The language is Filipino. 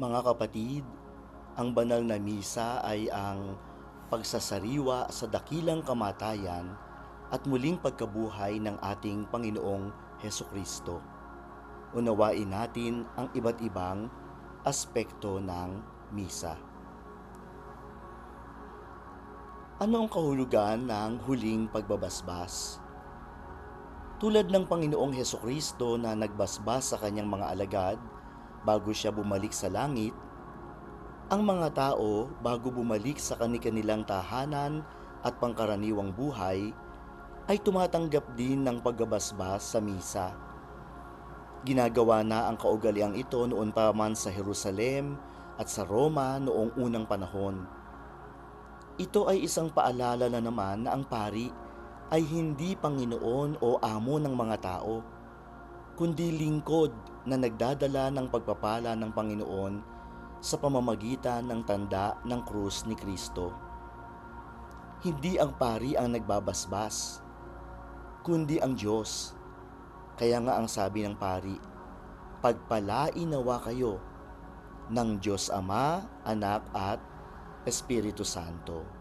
Mga kapatid, ang banal na misa ay ang pagsasariwa sa dakilang kamatayan at muling pagkabuhay ng ating Panginoong Heso Kristo. Unawain natin ang iba't ibang aspekto ng misa. Ano ang kahulugan ng huling pagbabasbas? Tulad ng Panginoong Heso Kristo na nagbasbas sa kanyang mga alagad bago siya bumalik sa langit, ang mga tao bago bumalik sa kanilang tahanan at pangkaraniwang buhay ay tumatanggap din ng pagbabasbas sa misa. Ginagawa na ang kaugaliang ito noon pa man sa Jerusalem at sa Roma noong unang panahon. Ito ay isang paalala na naman na ang pari ay hindi Panginoon o amo ng mga tao, kundi lingkod na nagdadala ng pagpapala ng Panginoon sa pamamagitan ng tanda ng krus ni Kristo. Hindi ang pari ang nagbabasbas, kundi ang Diyos. Kaya nga ang sabi ng pari, pagpalain nawa kayo ng Diyos Ama, Anak at Espiritu Santo.